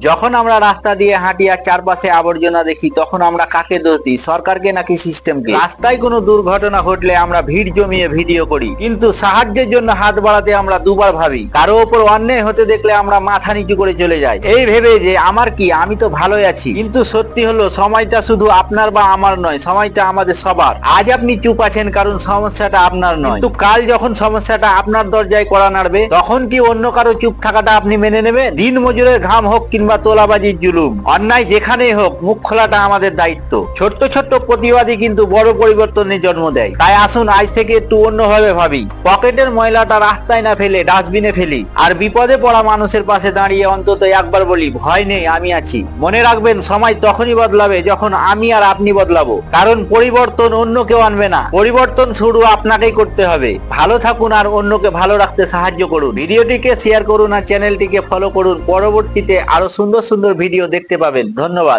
যখন আমরা রাস্তা দিয়ে হাঁটি আর চারপাশে আবর্জনা দেখি, তখন আমরা কাকে দোষ? দিই সরকারকে নাকি সিস্টেমকে? রাস্তায় কোনো দুর্ঘটনা ঘটলে আমরা ভিড় জমিয়ে ভিডিও করি। কিন্তু সাহায্যের জন্য হাত বাড়াতে আমরা দুবার ভাবি। কারও ওপর অন্যায় হতে দেখলে আমরা মাথা নিচু করে চলে যাই। এই ভেবে যে, আমার কি? আমি তো ভালোই আছি। কিন্তু সত্যি হলো, সময়টা শুধু আপনার বা আমার নয়, সময়টা আমাদের সবার। আজ আপনি চুপ আছেন, কারণ সমস্যাটা আপনার নয়। কিন্তু কাল যখন সমস্যাটা আপনার দরজায় করা নাড়বে, তখন কি অন্য কারও চুপ থাকাটা আপনি মেনে নেবেন? দিন মজুরের ঘাম হোক কিংবা তোলাবাজির জুলুম। অন্যায় যেখানেই হোক, মুখ খোলাটা আমাদের দায়িত্ব। ছোট্ট ছোট্ট প্রতিবাদী কিন্তু বড় পরিবর্তনের জন্ম দেয়। তাই আসুন আজ থেকে একটু অন্যভাবে ভাবি। পকেটের ময়লাটা রাস্তায় না ফেলে, ডাস্টবিনে ফেলি। আর বিপদে পড়া মানুষের পাশে দাঁড়িয়ে অন্তত একবার বলি, ভয় নেই, আমি আছি। মনে রাখবেন, সময় তখনই বদলাবে যখন আমি আর আপনি বদলাবো। কারণ পরিবর্তন অন্য কেউ আনবে না। পরিবর্তন শুরু আপনাকেই করতে হবে। ভালো থাকুন আর অন্যকে ভালো রাখতে সাহায্য করুন। ভিডিওটিকে শেয়ার করুন আর চ্যানেলটিকে ফলো করুন। পরবর্তীতে আরও সুন্দর সুন্দর ভিডিও দেখতে পাবেন। ধন্যবাদ।